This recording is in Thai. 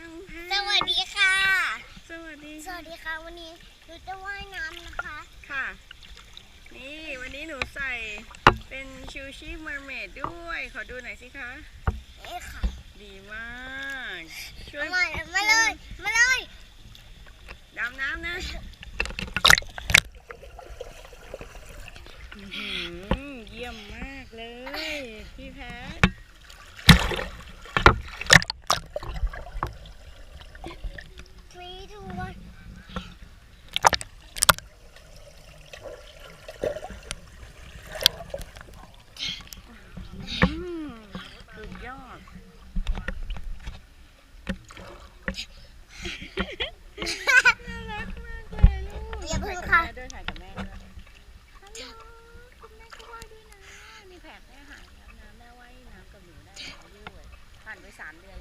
น้องฮันสวัสดีค่ะ สวัสดีสวัสดีค่ะ วันนี้หนูจะว่ายน้ำนะคะ ค่ะ นี่วันนี้หนูใส่เป็นชูชีพมาร์เมดด้วย ขอดูหน่อยสิคะ นี่ค่ะ ดีมาก ช่วย มาเลยมาเลยมาเลยดำน้ำนะเยี่ยมมากเลย พี่แพท หนูนะอายุผ่านไปสามเดือน